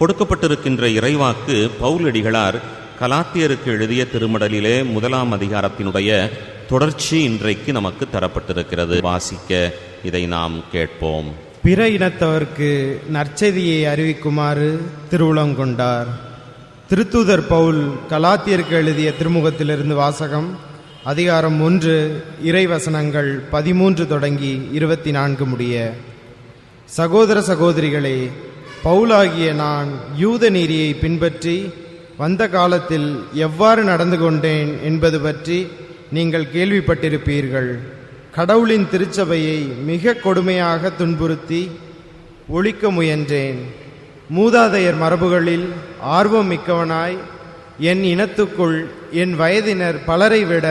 கொடுக்கப்பட்டிருக்கின்ற இறைவாக்கு பவுலடிகளார் கலாத்தியருக்கு எழுதிய திருமடலிலே முதலாம் அதிகாரத்தினுடைய தொடர்ச்சி இன்றைக்கு நமக்கு தரப்பட்டிருக்கிறது. வாசிக்க இதை நாம் கேட்போம். பிற இனத்தவர்க்கு நற்செய்தியை அறிவிக்குமாறு திருவுளம் கொண்டார். திருத்தூதர் பவுல் கலாத்தியருக்கு எழுதிய திருமுகத்திலிருந்து வாசகம் அதிகாரம் ஒன்று இறைவசனங்கள் பதிமூன்று தொடங்கி இருபத்தி நான்கு முடிய. சகோதர சகோதரிகளே பவுலாகிய நான் யூத நீரியை பின்பற்றி வந்த காலத்தில் எவ்வாறு நடந்து கொண்டேன் என்பது பற்றி நீங்கள் கேள்விப்பட்டிருப்பீர்கள். கடவுளின் திருச்சபையை மிக கொடுமையாக துன்புறுத்தி ஒழிக்க முயன்றேன். மூதாதையர் மரபுகளில் ஆர்வம் மிக்கவனாய் என் இனத்துக்குள் என் வயதினர் பலரை விட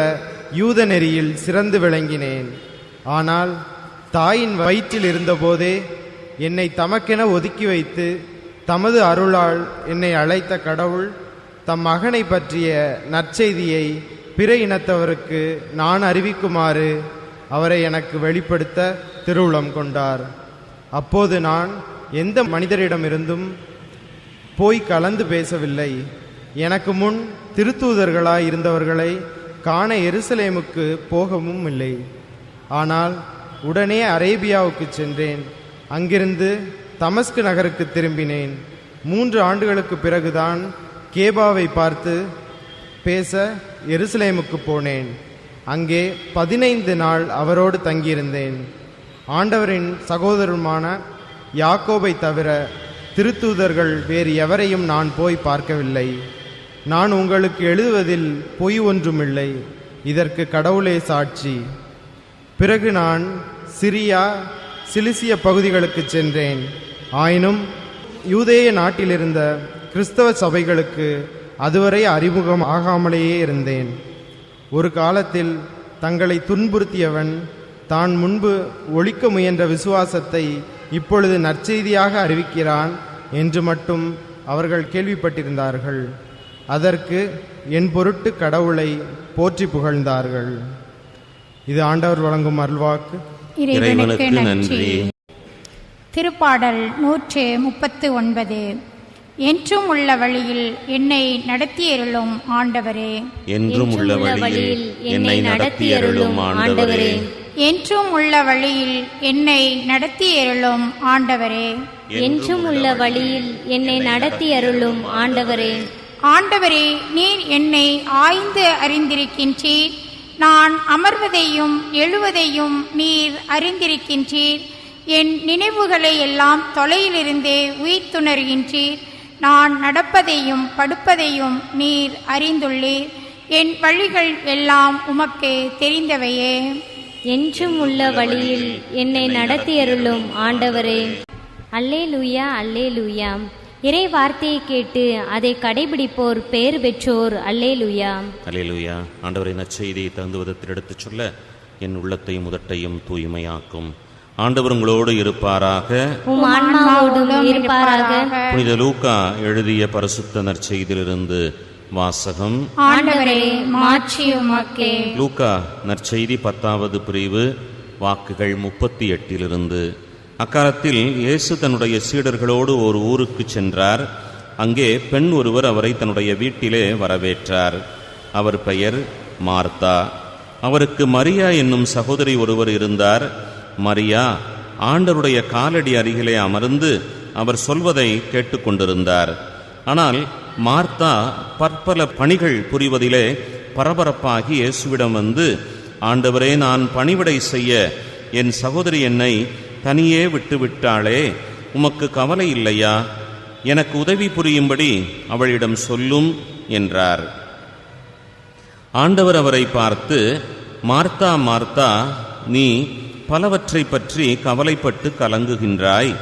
யூத நெறியில் சிறந்து விளங்கினேன். ஆனால் தாயின் வயிற்றில் இருந்தபோதே என்னை தமக்கென ஒதுக்கி வைத்து தமது அருளால் என்னை அழைத்த கடவுள் தம் மகனை பற்றிய நற்செய்தியை பிற இனத்தவருக்கு நான் அறிவிக்குமாறு அவரை எனக்கு வெளிப்படுத்த திருவுளம் கொண்டார். அப்போது நான் எந்த மனிதரிடமிருந்தும் போய் கலந்து பேசவில்லை. எனக்கு முன் திருத்தூதர்களாய் இருந்தவர்களை காண எருசலேமுக்கு போகவும் இல்லை. ஆனால் உடனே அரேபியாவுக்கு சென்றேன். அங்கிருந்து தமஸ்கு நகருக்கு திரும்பினேன். மூன்று ஆண்டுகளுக்கு பிறகுதான் கேபாவை பார்த்து பேச எருசலேமுக்கு போனேன். அங்கே பதினைந்து நாள் அவரோடு தங்கியிருந்தேன். ஆண்டவரின் சகோதரருமான யாக்கோபை தவிர திருத்தூதர்கள் வேறு எவரையும் நான் போய் பார்க்கவில்லை. நான் உங்களுக்கு எழுதுவதில் பொய் ஒன்றுமில்லை. இதற்கு கடவுளே சாட்சி. பிறகு நான் சிரியா சிலிசிய பகுதிகளுக்கு சென்றேன். ஆயினும் யூதேய நாட்டிலிருந்த கிறிஸ்தவ சபைகளுக்கு அதுவரை அறிமுகம் ஆகாமலேயே இருந்தேன். ஒரு காலத்தில் தங்களை துன்புறுத்தியவன் தான் முன்பு ஒழிக்க முயன்ற விசுவாசத்தை இப்பொழுது நற்செய்தியாக அறிவிக்கிறான் என்று மட்டும் அவர்கள் கேள்விப்பட்டிருந்தார்கள். அதற்கு என் பொருட்டு கடவுளை போற்றி புகழ்ந்தார்கள். இது ஆண்டவர் வழங்கும் அருள்வாக்கு. இறைவனுக்கு நன்றி. திருப்பாடல் நூற்று முப்பத்து ஒன்பது. என்றும் உள்ள வழியில் என்னை நடத்தியருளும் ஆண்டவரே. என்றும் உள்ள வழியில் என்னை நடத்தியருளும் ஆண்டவரே. என்றும் உள்ள வழியில் என்னை நடத்தியருளும் ஆண்டவரே. என்றும் உள்ள வழியில் என்னை நடத்தி அருளும் ஆண்டவரே. ஆண்டவரே நீர் என்னை ஆய்ந்து அறிந்திருக்கின்றீர். நான் அமர்வதையும் எழுவதையும் நீர் அறிந்திருக்கின்றீர். என் நினைவுகளை எல்லாம் தொலையிலிருந்தே உயிர்த்துணர்கின்றீர். நான் நடப்பதையும் படுப்பதையும் நீர் அறிந்துள்ளீர். என் வழிகள் எல்லாம் உமக்கு தெரிந்தவையே. என்றும் உள்ள வழியில் என்னை நடத்தி அருளும் ஆண்டவரே. அல்லே லூயா அல்லே லூயா இறை வார்த்தையை கேட்டு அதை கடைபிடிப்போர் பேர் பெற்றோர். அல்லே லூயா அல்லேலூயா ஆண்டவரின் நற்செய்தியை தகுந்த விதத்தில் எடுத்துச் சொல்ல என் உள்ளத்தையும் முதட்டையும் தூய்மையாக்கும். ஆண்டவர் உங்களோடு இருப்பாராக. புனித லூக்கா எழுதிய பரிசுத்த நற்செய்தியிலிருந்து வாசகம். லூக்கா நற்செய்தி பத்தாவது பிரிவு வாக்குகள் முப்பத்தி எட்டிலிருந்து அக்காலத்தில் இயேசு தன்னுடைய சீடர்களோடு ஒரு ஊருக்கு சென்றார். அங்கே பெண் ஒருவர் அவரை தன்னுடைய வீட்டிலே வரவேற்றார். அவர் பெயர் மார்த்தா. அவருக்கு மரியா என்னும் சகோதரி ஒருவர் இருந்தார். மரியா ஆண்டவருடைய காலடி அருகிலே அமர்ந்து அவர் சொல்வதை கேட்டுக்கொண்டிருந்தார். ஆனால் மார்த்தா பற்பல பணிகள் புரிவதிலே பரபரப்பாகி இயேசுவிடம் வந்து ஆண்டவரே நான் பணிவிடை செய்ய என் சகோதரி என்னை தனியே விட்டுவிட்டாளே உமக்கு கவலை இல்லையா? எனக்கு உதவி புரியும்படி அவளிடம் சொல்லும் என்றார். ஆண்டவர் அவரை பார்த்து மார்த்தா மார்த்தா நீ பலவற்றை பற்றி கவலைப்பட்டு கலங்குகின்றாய்.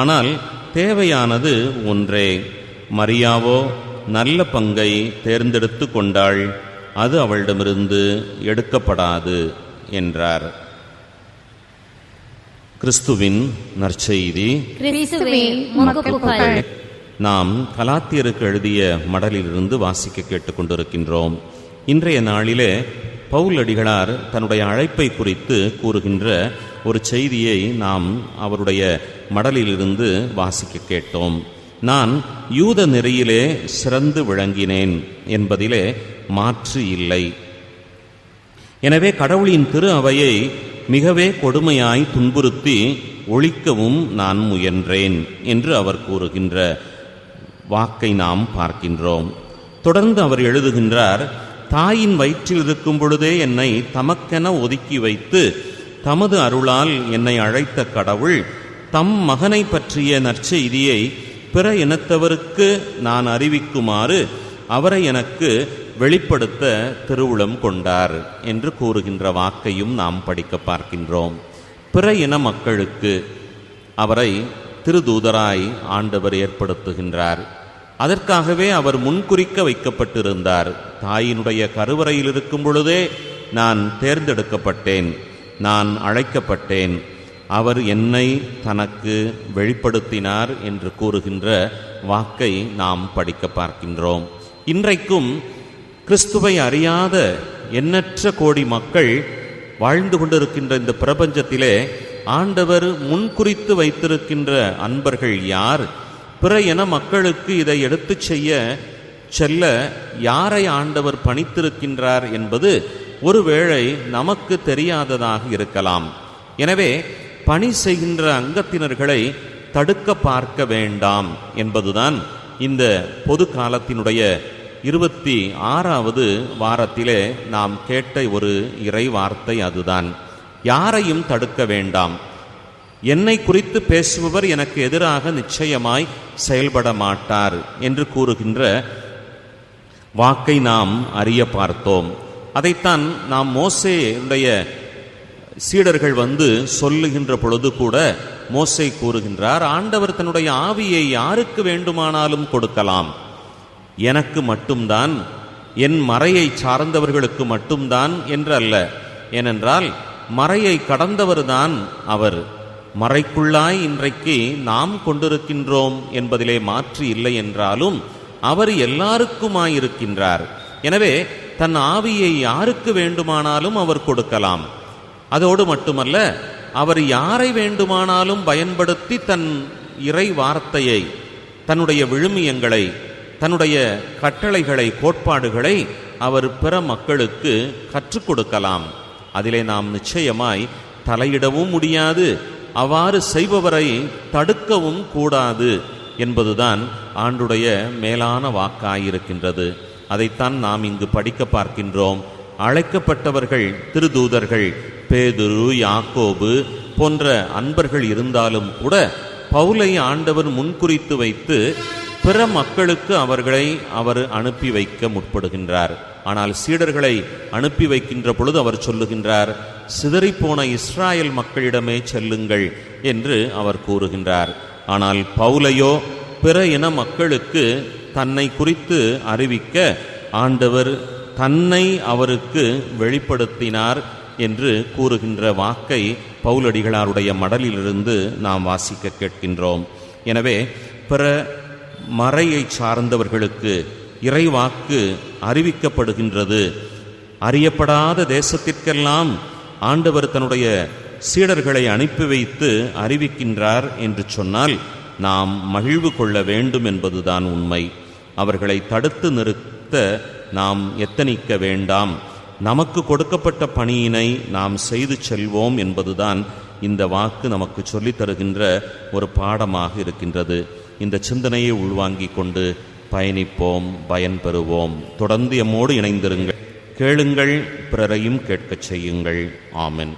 ஆனால் தேவையானது ஒன்றே மரியாவோ நல்ல பங்கை தேர்ந்தெடுத்து கொண்டாள் அது அவளிடமிருந்து எடுக்கப்படாது என்றார். கிறிஸ்துவின் நற்செய்தி. நாம் கலாத்தியருக்கு எழுதிய மடலிலிருந்து வாசிக்க கேட்டுக்கொண்டிருக்கின்றோம். இன்றைய நாளிலே பவுல் அடிகளார் தன்னுடைய அழைப்பை குறித்து கூறுகின்ற ஒரு செய்தியை நாம் அவருடைய மடலிலிருந்து வாசிக்க கேட்டோம். நான் யூத நெறியிலே சிறந்து விளங்கினேன் என்பதிலே மாற்று இல்லை. எனவே கடவுளின் திரு அவையை மிகவே கொடுமையாய் துன்புறுத்தி ஒழிக்கவும் நான் முயன்றேன் என்று அவர் கூறுகின்ற வாக்கை நாம் பார்க்கின்றோம். தொடர்ந்து அவர் எழுதுகின்றார் தாயின் வயிற்றில் இருக்கும் பொழுதே என்னை தமக்கென ஒதுக்கி வைத்து தமது அருளால் என்னை அழைத்த கடவுள் தம் மகனை பற்றிய நற்செய்தியை பிற இனத்தவருக்கு நான் அறிவிக்குமாறு அவரை எனக்கு வெளிப்படுத்த திருவுளம் கொண்டார் என்று கூறுகின்ற வாக்கையும் நாம் படிக்க பார்க்கின்றோம். பிற இன மக்களுக்கு அவரை திருதூதராய் ஆண்டவர் ஏற்படுத்துகின்றார். அதற்காகவே அவர் முன்குறிக்க வைக்கப்பட்டிருந்தார். தாயினுடைய கருவறையில் இருக்கும் பொழுதே நான் தேர்ந்தெடுக்கப்பட்டேன் நான் அழைக்கப்பட்டேன். அவர் என்னை தனக்கு வெளிப்படுத்தினார் என்று கூறுகின்ற வாக்கை நாம் படிக்க பார்க்கின்றோம். இன்றைக்கும் கிறிஸ்துவை அறியாத எண்ணற்ற கோடி மக்கள் வாழ்ந்து கொண்டிருக்கின்ற இந்த பிரபஞ்சத்திலே ஆண்டவர் முன்குறித்து வைத்திருக்கின்ற அன்பர்கள் யார்? பிற என மக்களுக்கு இதை எடுத்துச் செய்ய செல்ல யாரை ஆண்டவர் பணித்திருக்கின்றார் என்பது ஒருவேளை நமக்கு தெரியாததாக இருக்கலாம். எனவே பணி செய்கின்ற அங்கத்தினர்களை தடுக்க பார்க்க வேண்டாம் என்பதுதான் இந்த பொது காலத்தினுடைய இருபத்தி ஆறாவது வாரத்திலே நாம் கேட்ட ஒரு இறை வார்த்தை அதுதான். யாரையும் தடுக்க வேண்டாம். என்னை குறித்து பேசுபவர் எனக்கு எதிராக நிச்சயமாய் செயல்பட மாட்டார் என்று கூறுகின்ற வாக்கை நாம் அறிய பார்த்தோம். அதைத்தான் நாம் மோசேயுடைய சீடர்கள் வந்து சொல்லுகின்ற பொழுது கூட மோசை கூறுகின்றார் ஆண்டவர் தன்னுடைய ஆவியை யாருக்கு வேண்டுமானாலும் கொடுக்கலாம். எனக்கு மட்டும்தான் என் மறையை சார்ந்தவர்களுக்கு மட்டும்தான் என்று அல்ல ஏனென்றால் மறையை கடந்தவர்தான் அவர். மறைக்குள்ளாய் இன்றைக்கு நாம் கொண்டிருக்கின்றோம் என்பதிலே மாற்று இல்லை என்றாலும் அவர் எல்லாருக்குமாயிருக்கின்றார். எனவே தன் ஆவியை யாருக்கு வேண்டுமானாலும் அவர் கொடுக்கலாம். அதோடு மட்டுமல்ல அவர் யாரை வேண்டுமானாலும் பயன்படுத்தி தன் இறை வார்த்தையை தன்னுடைய விழுமியங்களை தன்னுடைய கட்டளைகளை கோட்பாடுகளை அவர் பிற மக்களுக்கு கற்றுக் கொடுக்கலாம். அதிலே நாம் நிச்சயமாய் தலையிடவும் முடியாது அவ்வாறு செய்பவரை தடுக்கவும் கூடாது என்பதுதான் ஆண்டுடைய மேலான வாக்காயிருக்கின்றது. அதைத்தான் நாம் இங்கு படிக்க பார்க்கின்றோம். அழைக்கப்பட்டவர்கள் திருதூதர்கள் பேதுரு யாக்கோபு போன்ற அன்பர்கள் இருந்தாலும் கூட பவுலை ஆண்டவர் முன்குறித்து வைத்து பிற மக்களுக்கு அவர்களை அவர் அனுப்பி வைக்க முற்படுகின்றார். ஆனால் சீடர்களை அனுப்பி வைக்கின்ற பொழுது அவர் சொல்லுகின்றார் சிதறிப்போன இஸ்ராயல் மக்களிடமே செல்லுங்கள் என்று அவர் கூறுகின்றார். ஆனால் பவுலையோ பிற இன மக்களுக்கு தன்னை குறித்து அறிவிக்க ஆண்டவர் தன்னை அவருக்கு வெளிப்படுத்தினார் என்று கூறுகின்ற வாக்கை பவுலடிகளாருடைய மடலிலிருந்து நாம் வாசிக்க கேட்கின்றோம். எனவே பிற மறையை சார்ந்தவர்களுக்கு இறைவாக்கு அறிவிக்கப்படுகின்றது. அறியப்படாத தேசத்திற்கெல்லாம் ஆண்டவர் தன்னுடைய சீடர்களை அனுப்பி வைத்து அறிவிக்கின்றார் என்று சொன்னால் நாம் மகிழ்வு கொள்ள வேண்டும் என்பதுதான் உண்மை. அவர்களை தடுத்து நிறுத்த நாம் எத்தனிக்க வேண்டாம். நமக்கு கொடுக்கப்பட்ட பணியினை நாம் செய்து செல்வோம் என்பதுதான் இந்த வாக்கு நமக்கு சொல்லித் தருகின்ற ஒரு பாடமாக இருக்கின்றது. இந்த சிந்தனையை உள்வாங்கிக் கொண்டு பயணிப்போம் பயன்பெறுவோம் தொடர்ந்து எம்மோடு இணைந்திருங்கள். கேளுங்கள் பிறரையும் கேட்கச் செய்யுங்கள். ஆமென்.